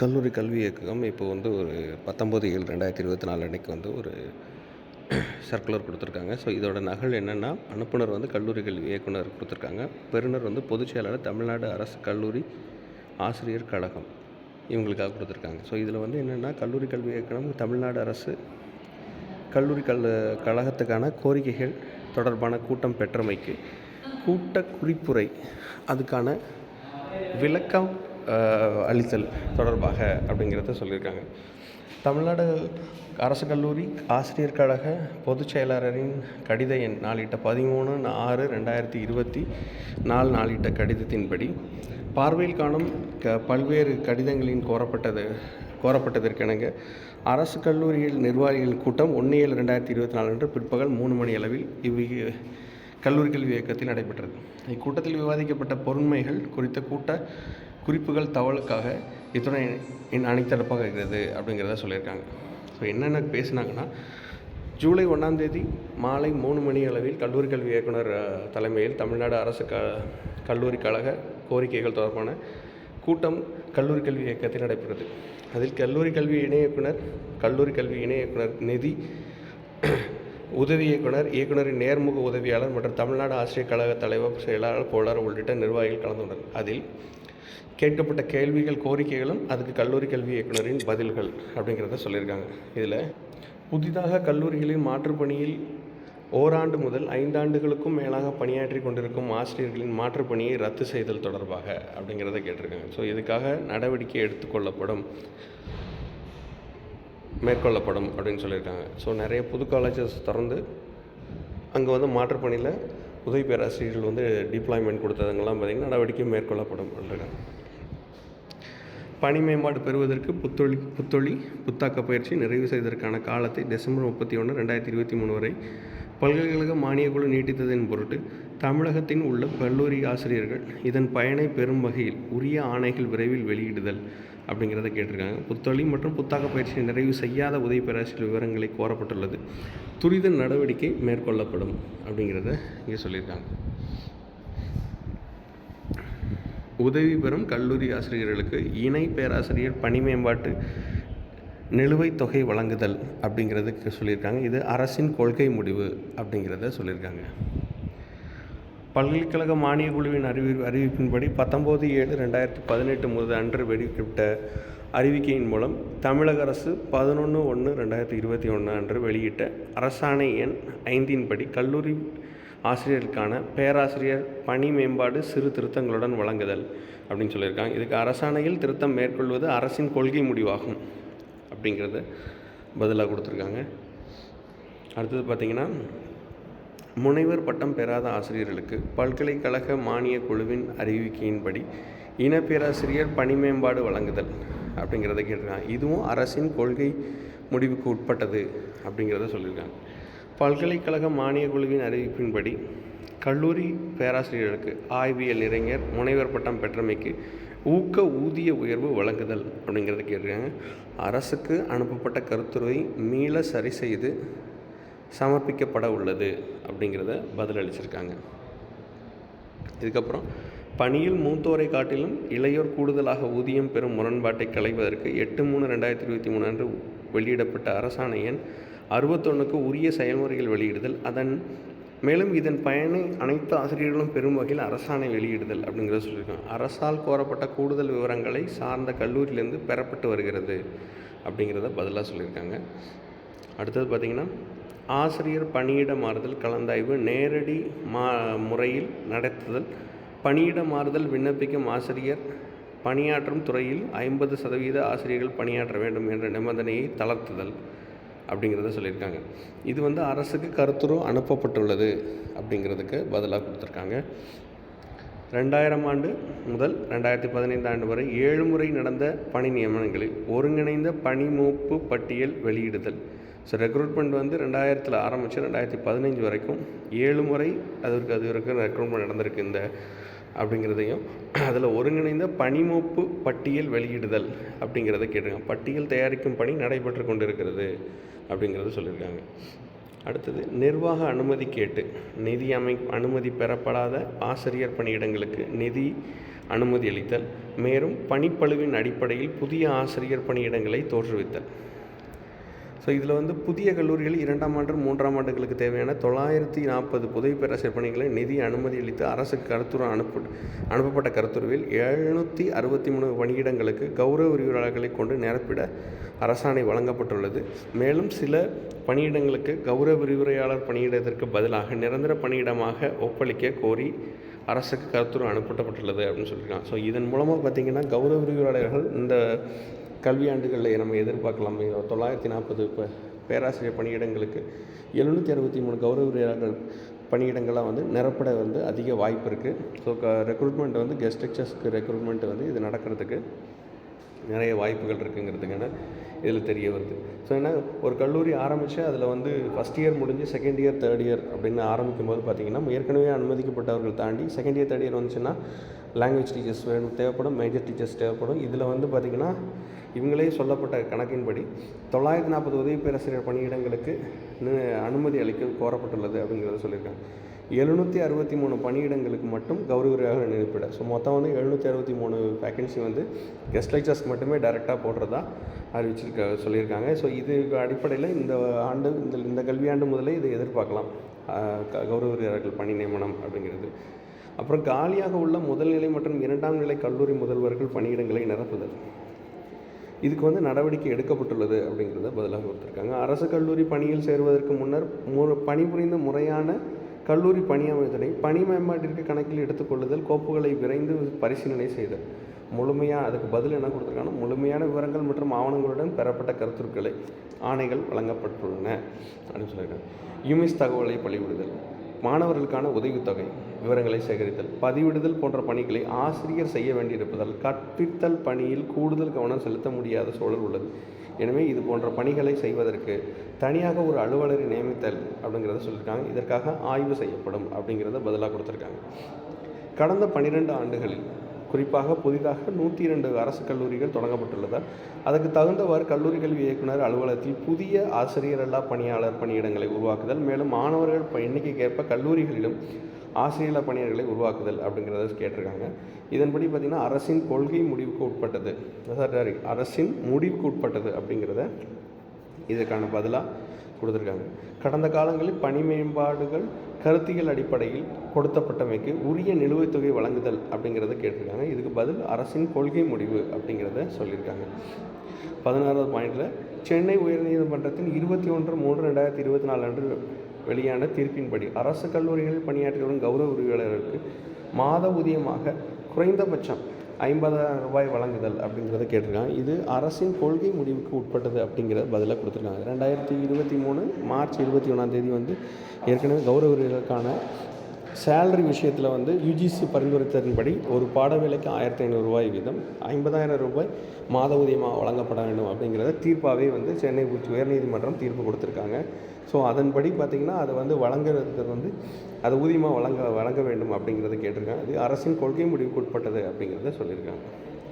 கல்லூரி கல்வி இயக்ககம் இப்போ வந்து ஒரு பத்தொம்பது ஏழு ரெண்டாயிரத்தி இருபத்தி நாலு அன்றைக்கி வந்து ஒரு சர்க்குலர் கொடுத்துருக்காங்க. ஸோ இதோட நகல் என்னென்னா அனுப்புனர் வந்து கல்லூரி கல்வி இயக்குனர் கொடுத்துருக்காங்க. பெறுநர் வந்து பொதுச் செயலாளர் தமிழ்நாடு அரசு கல்லூரி ஆசிரியர் கழகம் இவங்களுக்காக கொடுத்துருக்காங்க. ஸோ இதில் வந்து என்னென்னா கல்லூரி கல்வி இயக்கணம் தமிழ்நாடு அரசு கல்லூரி கல் கழகத்துக்கான கோரிக்கைகள் தொடர்பான கூட்டம் பெற்றமைக்கு கூட்ட குறிப்புரை அதுக்கான விளக்கம் அளித்தல் தொடர்பாக அப்படிங்கிறத சொல்லியிருக்காங்க. தமிழ்நாடு அரசு கல்லூரி ஆசிரியர் கழக பொதுச் செயலாளரின் கடித எண் நாளிட்ட பதிமூணு ஆறு ரெண்டாயிரத்தி இருபத்தி நாலு நாளிட்ட கடிதத்தின்படி பார்வையில் காணும் க பல்வேறு கடிதங்களின் கோரப்பட்டது கோரப்பட்டதற்கெனங்க அரசு கல்லூரியில் நிர்வாகிகள் கூட்டம் ஒன்று ஏழு ரெண்டாயிரத்தி இருபத்தி நாலு அன்று பிற்பகல் மூணு மணி அளவில் இவ் கல்லூரி கல்வி இயக்கத்தில் நடைபெற்றது. இக்கூட்டத்தில் விவாதிக்கப்பட்ட பொருண்மைகள் குறித்த கூட்ட குறிப்புகள் தகவலுக்காக இத்துடன் என் அனைத்தரப்பாக இருக்கிறது அப்படிங்கிறத சொல்லியிருக்காங்க. ஸோ என்னென்ன பேசுனாங்கன்னா ஜூலை ஒன்றாந்தேதி மாலை மூணு மணி அளவில் கல்லூரி கல்வி இயக்குனர் தலைமையில் தமிழ்நாடு அரசு க கல்லூரி கழக கோரிக்கைகள் தொடர்பான கூட்டம் கல்லூரி கல்வி இயக்கத்தில் நடைபெற்றது. அதில் கல்லூரி கல்வி இணை இயக்குனர் கல்லூரி கல்வி இணை இயக்குனர் நிதி உதவி இயக்குனர் இயக்குனரின் நேர்முக உதவியாளர் மற்றும் தமிழ்நாடு ஆசிரியர் கழக தலைவர் செயலாளர் போலர் உள்ளிட்ட நிர்வாகிகள் கலந்துள்ளனர் அதில் கேட்கப்பட்ட கேள்விகள் கோரிக்கைகளும் அதுக்கு கல்லூரி கல்வி இயக்குனரின் பதில்கள் அப்படிங்கிறத சொல்லியிருக்காங்க. இதில் புதிதாக கல்லூரிகளில் மாற்றுப் பணியில் ஓராண்டு முதல் ஐந்தாண்டுகளுக்கும் மேலாக பணியாற்றி கொண்டிருக்கும் ஆசிரியர்களின் மாற்றுப் பணியை ரத்து செய்தல் தொடர்பாக அப்படிங்கிறத கேட்டிருக்காங்க. ஸோ இதுக்காக நடவடிக்கை எடுத்துக்கொள்ளப்படும் மேற்கொள்ளப்படும் அப்படின்னு சொல்லியிருக்காங்க. ஸோ நிறைய புது காலேஜஸ் திறந்து அங்கே வந்து மாற்றுப்பணியில் உதவி பேராசிரியர்கள் வந்து டிப்ளாய்மெண்ட் கொடுத்ததுங்கெல்லாம் பார்த்திங்கன்னா நடவடிக்கை மேற்கொள்ளப்படும் அப்படின்றாங்க பணி மேம்பாடு பெறுவதற்கு புத்தொழி புத்தொழி புத்தாக்க பயிற்சி நிறைவு செய்வதற்கான காலத்தை டிசம்பர் முப்பத்தி ஒன்று ரெண்டாயிரத்தி இருபத்தி மூணு வரை பல்கலைக்கழக மானிய குழு நீட்டித்ததின் பொருட்டு தமிழகத்தின் உள்ள கல்லூரி ஆசிரியர்கள் இதன் பயனை பெறும் வகையில் உரிய ஆணைகள் விரைவில் வெளியிடுதல் அப்படிங்கிறத கேட்டிருக்காங்க. புத்தொழி மற்றும் புத்தாக்க பயிற்சியை நிறைவு செய்யாத உதவி பேராசிரியர் விவரங்களை கோரப்பட்டுள்ளது. துரித நடவடிக்கை மேற்கொள்ளப்படும் அப்படிங்கிறத இங்கே சொல்லியிருக்காங்க. உதவி பெறும் கல்லூரி ஆசிரியர்களுக்கு இணை பேராசிரியர் பணி மேம்பாட்டு நிலுவைத் தொகை வழங்குதல் அப்படிங்கிறதுக்கு சொல்லியிருக்காங்க. இது அரசின் கொள்கை முடிவு அப்படிங்கிறத சொல்லியிருக்காங்க. பல்கலைக்கழக மானியக் குழுவின் அறிவி அறிவிப்பின்படி பத்தொம்போது ஏழு ரெண்டாயிரத்தி பதினெட்டு முதல் அன்று வெளியிட்ட அறிவிக்கையின் மூலம் தமிழக அரசு பதினொன்று ஒன்று ரெண்டாயிரத்தி இருபத்தி ஒன்று அன்று வெளியிட்ட அரசாணை எண் ஐந்தின்படி கல்லூரி ஆசிரியருக்கான பேராசிரியர் பணி மேம்பாடு சிறு திருத்தங்களுடன் வழங்குதல் அப்படின்னு சொல்லியிருக்காங்க. இதுக்கு அரசாணையில் திருத்தம் மேற்கொள்வது அரசின் கொள்கை முடிவாகும் அப்படிங்கிறத பதிலாக கொடுத்துருக்காங்க. அடுத்தது பார்த்திங்கன்னா முனைவர் பட்டம் பெறாத ஆசிரியர்களுக்கு பல்கலைக்கழக மானியக் குழுவின் அறிவிக்கையின்படி இன பேராசிரியர் பணி மேம்பாடு வழங்குதல் அப்படிங்கிறத கேட்டிருக்காங்க. இதுவும் அரசின் கொள்கை முடிவுக்கு உட்பட்டது அப்படிங்கிறத சொல்லியிருக்காங்க. பல்கலைக்கழக மானியக் குழுவின் அறிவிப்பின்படி கல்லூரி பேராசிரியர்களுக்கு ஆய்வியல் இளைஞர் முனைவர் பட்டம் பெற்றமைக்கு ஊக்க ஊதிய உயர்வு வழங்குதல் அப்படிங்கிறத கேட்டிருக்காங்க. அரசுக்கு அனுப்பப்பட்ட கருத்துரை மீள சரி செய்து சமர்ப்பிக்கப்பட உள்ளது அப்படிங்கிறத பதிலளிச்சிருக்காங்க. இதுக்கப்புறம் பணியில் மூத்தோரை காட்டிலும் இளையோர் கூடுதலாக ஊதியம் பெறும் முரண்பாட்டை களைவதற்கு எட்டு மூணு ரெண்டாயிரத்தி இருபத்தி மூணு அன்று வெளியிடப்பட்ட அரசாணை எண் அறுபத்தொன்னுக்கு உரிய செயல்முறைகள் வெளியிடுதல். அதன் மேலும் இதன் பயனை அனைத்து ஆசிரியர்களும் பெறும் வகையில் அரசாணை வெளியிடுதல் அப்படிங்கிறத சொல்லியிருக்காங்க. அரசால் கோரப்பட்ட கூடுதல் விவரங்களை சார்ந்த கல்லூரியிலேருந்து பெறப்பட்டு வருகிறது அப்படிங்கிறத பதிலாக சொல்லியிருக்காங்க. அடுத்தது பார்த்திங்கன்னா ஆசிரியர் பணியிட மாறுதல் கலந்தாய்வு நேரடி மா முறையில் நடத்துதல் பணியிட மாறுதல் விண்ணப்பிக்கும் ஆசிரியர் பணியாற்றும் துறையில் ஐம்பது சதவீத ஆசிரியர்கள் பணியாற்ற வேண்டும் என்ற நிபந்தனையை தளர்த்துதல் அப்படிங்கிறத சொல்லியிருக்காங்க. இது வந்து அரசுக்கு கருத்துரு அனுப்பப்பட்டுள்ளது அப்படிங்கிறதுக்கு பதிலாக கொடுத்துருக்காங்க. ரெண்டாயிரம் ஆண்டு முதல் ரெண்டாயிரத்தி பதினைந்து ஆண்டு வரை ஏழு முறை நடந்த பணி நியமனங்களில் ஒருங்கிணைந்த பணிமூப்பு பட்டியல் வெளியிடுதல் ஸோ ரெக்ரூட்மெண்ட் வந்து ரெண்டாயிரத்தில் ஆரம்பித்து ரெண்டாயிரத்தி பதினைஞ்சு வரைக்கும் ஏழு முறை அதற்கு அது வரைக்கும் ரெக்ரூட்மெண்ட் நடந்திருக்கு இந்த அப்படிங்கிறதையும் அதில் ஒருங்கிணைந்த பணிமோப்பு பட்டியல் வெளியிடுதல் அப்படிங்கிறத கேட்டிருக்காங்க. பட்டியல் தயாரிக்கும் பணி நடைபெற்று கொண்டிருக்கிறது அப்படிங்கிறத சொல்லியிருக்காங்க. அடுத்தது நிர்வாக அனுமதி கேட்டு நிதி அமை அனுமதி பெறப்படாத ஆசிரியர் பணியிடங்களுக்கு நிதி அனுமதி அளித்தல் மேலும் பணிப்பழுவின் அடிப்படையில் புதிய ஆசிரியர் பணியிடங்களை தோற்றுவித்தல். ஸோ இதில் வந்து புதிய கல்லூரிகள் இரண்டாம் ஆண்டு மூன்றாம் ஆண்டுகளுக்கு தேவையான தொள்ளாயிரத்தி நாற்பது புதை பேராசிரியர் பணிகளை நிதி அனுமதி அளித்து அரசுக்கு கருத்துரு அனுப்பு அனுப்பப்பட்ட கருத்துருவில் எழுநூற்றி அறுபத்தி மூணு பணியிடங்களுக்கு கௌரவ விரிவுரையாளர்களை கொண்டு நிரப்பிட அரசாணை வழங்கப்பட்டுள்ளது. மேலும் சில பணியிடங்களுக்கு கௌரவ விரிவுரையாளர் பணியிடத்திற்கு பதிலாக நிரந்தர பணியிடமாக ஒப்பளிக்க கோரி அரசுக்கு கருத்துரு அனுப்பப்பட்டுள்ளது அப்படின்னு சொல்லியிருக்காங்க. ஸோ இதன் மூலமாக பார்த்திங்கன்னா கௌரவ விரிவுரையாளர்கள் இந்த கல்வியாண்டுகளில் நம்ம எதிர்பார்க்கலாம். தொள்ளாயிரத்தி நாற்பது இப்போ பேராசிரியர் பணியிடங்களுக்கு எழுநூற்றி அறுபத்தி மூணு கௌரவ விரிவுரையாளர்கள் பணியிடங்களாக வந்து நிரப்பட வந்து அதிக வாய்ப்பு இருக்குது ஸோ க ரெக்ரூட்மெண்ட் வந்து கெஸ்ட் லெக்சர்ஸ்க்கு ரெக்ரூட்மெண்ட் வந்து இது நடக்கிறதுக்கு நிறைய வாய்ப்புகள் இருக்குங்கிறதுக்கான இதில் தெரிய வருது. ஸோ ஏன்னா ஒரு கல்லூரி ஆரம்பித்து அதில் வந்து ஃபஸ்ட் இயர் முடிஞ்சு செகண்ட் இயர் தேர்ட் இயர் அப்படின்னு ஆரம்பிக்கும் போது பார்த்திங்கன்னா ஏற்கனவே அனுமதிக்கப்பட்டவர்கள் தாண்டி செகண்ட் இயர் தேர்ட் இயர் வந்துச்சுன்னா லாங்குவேஜ் டீச்சர்ஸ் வேணும் தேவைப்படும் மேஜர் டீச்சர்ஸ் தேவைப்படும். இதில் வந்து பார்த்திங்கன்னா இவங்களே சொல்லப்பட்ட கணக்கின்படி தொள்ளாயிரத்தி நாற்பது உதவி பேராசிரியர் பணியிடங்களுக்கு அனுமதி அளிக்க கோரப்பட்டுள்ளது அப்படிங்கிறத சொல்லியிருக்காங்க. எழுநூற்றி அறுபத்தி மூணு பணியிடங்களுக்கு மட்டும் கௌரவரியாக நிரப்பிட. ஸோ மொத்தம் வந்து எழுநூற்றி அறுபத்தி மூணு வேக்கன்சி வந்து கெஸ்ட் லெக்சர்ஸ்க்கு மட்டுமே டைரெக்டாக போடுறதா அறிவிச்சிருக்க சொல்லியிருக்காங்க. ஸோ இது அடிப்படையில் இந்த ஆண்டு இந்த இந்த கல்வியாண்டு முதலே இதை எதிர்பார்க்கலாம். கௌரவர்கள் பணி நியமனம் அப்படிங்கிறது. அப்புறம் காலியாக உள்ள முதல்நிலை மற்றும் இரண்டாம் நிலை கல்லூரி முதல்வர்கள் பணியிடங்களை நிரப்புதல். இதுக்கு வந்து நடவடிக்கை எடுக்கப்பட்டுள்ளது அப்படிங்கிறத பதிலாக கொடுத்துருக்காங்க. அரசு கல்லூரி பணியில் சேருவதற்கு முன்னர் மு பணிபுரிந்த முறையான கல்லூரி பணியமைத்தனை பணி மேம்பாட்டிற்கு கணக்கில் எடுத்துக்கொள்ளுதல் கோப்புகளை விரைந்து பரிசீலனை செய்தல். முழுமையாக அதுக்கு பதில் என்ன கொடுத்துருக்காங்கன்னா முழுமையான விவரங்கள் மற்றும் ஆவணங்களுடன் பெறப்பட்ட கருத்துருக்களை ஆணைகள் வழங்கப்பட்டுள்ளன அப்படின்னு சொல்லியிருக்காங்க. யூமிஸ் தகவலை பழிவிடுதல் மாணவர்களுக்கான உதவித்தொகை விவரங்களை சேகரித்தல் பதிவிடுதல் போன்ற பணிகளை ஆசிரியர் செய்ய வேண்டியிருப்பதால் கற்பித்தல் பணியில் கூடுதல் கவனம் செலுத்த முடியாத சூழல் உள்ளது. எனவே இது போன்ற பணிகளை செய்வதற்கு தனியாக ஒரு அலுவலரை நியமித்தல் அப்படிங்கிறத சொல்லியிருக்காங்க. இதற்காக ஆய்வு செய்யப்படும் அப்படிங்கிறத பதிலாக கொடுத்துருக்காங்க. கடந்த பன்னிரெண்டு ஆண்டுகளில் குறிப்பாக புதிதாக நூற்றி இரண்டு அரசு கல்லூரிகள் தொடங்கப்பட்டுள்ளதால் அதுக்கு தகுந்தவாறு கல்லூரி கல்வி இயக்குனர் அலுவலகத்தில் புதிய ஆசிரியரல்லா பணியாளர் பணியிடங்களை உருவாக்குதல் மேலும் மாணவர்கள் எண்ணிக்கைக்கேற்ப கல்லூரிகளிலும் ஆசிரியர் பணியாளர்களை உருவாக்குதல் அப்படிங்கிறத கேட்டிருக்காங்க. இதன்படி பார்த்திங்கன்னா அரசின் கொள்கை முடிவுக்கு உட்பட்டது. சாரி அரசின் முடிவுக்கு உட்பட்டது அப்படிங்கிறத இதற்கான பதிலாக கொடுத்துருக்காங்க. கடந்த காலங்களில் பணி மேம்பாடுகள் கருத்தியல் அடிப்படையில் கொடுத்தப்பட்டமைக்கு உரிய நிலுவைத் தொகை வழங்குதல் அப்படிங்கிறத கேட்டிருக்காங்க. இதுக்கு பதில் அரசின் கொள்கை முடிவு அப்படிங்கிறத சொல்லியிருக்காங்க. பதினாறாவது பாயிண்டில் சென்னை உயர்நீதிமன்றத்தின் இருபத்தி ஒன்று மூன்று ரெண்டாயிரத்தி இருபத்தி நாலு அன்று வெளியான தீர்ப்பின்படி அரசு கல்லூரிகளில் பணியாற்றி வரும் கௌரவ உரிமையாளர்களுக்கு மாத ஊதியமாக குறைந்தபட்சம் ஐம்பதாயிரம் ரூபாய் வழங்குதல் அப்படிங்கிறத கேட்டிருக்காங்க. இது அரசின் கொள்கை முடிவுக்கு உட்பட்டது அப்படிங்கிற பதிலாக கொடுத்துருக்காங்க. ரெண்டாயிரத்தி இருபத்தி மூணு மார்ச் இருபத்தி ஒன்றாந்தேதி வந்து ஏற்கனவே கௌரவர்களுக்கான சேலரி விஷயத்தில் வந்து யூஜிசி பரிந்துரைத்ததன்படி ஒரு பாட வேலைக்கு ஆயிரத்தி ஐநூறுரூவாய் வீதம் ஐம்பதாயிரம் ரூபாய் மாத ஊதியமாக வழங்கப்பட வேண்டும் அப்படிங்கிறத தீர்ப்பாகவே வந்து சென்னை உச்ச உயர்நீதிமன்றம் தீர்ப்பு கொடுத்துருக்காங்க. ஸோ அதன்படி பார்த்திங்கன்னா அதை வந்து வழங்குறதுக்கு வந்து அது ஊதியமாக வழங்க வழங்க வேண்டும் அப்படிங்கிறத கேட்டிருக்காங்க. அது அரசின் கொள்கை முடிவுக்கு உட்பட்டது அப்படிங்கிறத சொல்லியிருக்காங்க.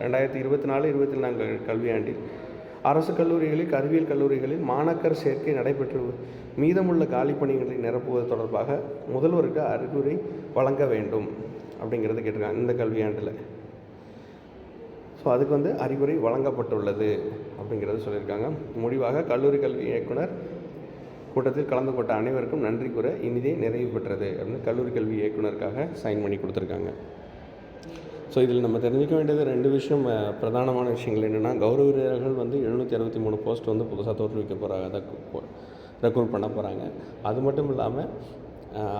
ரெண்டாயிரத்தி இருபத்தி நாலு இருபத்தி நான்கு கல்வியாண்டில் அரசு கல்லூரிகளில் அறிவியல் கல்லூரிகளில் மாணாக்கர் சேர்க்கை நடைபெற்று மீதமுள்ள காலி பணிகளை நிரப்புவது தொடர்பாக முதல்வருக்கு அறிவுரை வழங்க வேண்டும் அப்படிங்கிறத கேட்டிருக்காங்க இந்த கல்வியாண்டில். ஸோ அதுக்கு வந்து அறிவுரை வழங்கப்பட்டுள்ளது அப்படிங்கிறத சொல்லியிருக்காங்க. முடிவாக கல்லூரி கல்வி இயக்குனர் கூட்டத்தில் கலந்து கொண்ட அனைவருக்கும் நன்றி கூற இனிதே நிறைவு பெற்றது அப்படின்னு கல்லூரி கல்வி இயக்குனருக்காக சைன் பண்ணி கொடுத்துருக்காங்க. ஸோ இதில் நம்ம தெரிஞ்சிக்க வேண்டியது ரெண்டு விஷயம் பிரதானமான விஷயங்கள் என்னென்னா கௌரவ வீரர்கள் வந்து எழுநூற்றி அறுபத்தி மூணு போஸ்ட் வந்து புதுசாக தோற்றுவிக்க போகிறாங்க அதை ரெக்ரூட் பண்ண போகிறாங்க அது மட்டும் இல்லாமல்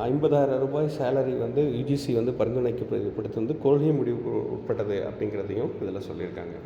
ஐம்பதாயிரம் ரூபாய் சேலரி வந்து யுஜிசி வந்து பரிந்துரைக்கப்படுத்தி வந்து கொள்கை முடிவுக்கு உட்பட்டது அப்படிங்கிறதையும் இதில் சொல்லியிருக்காங்க.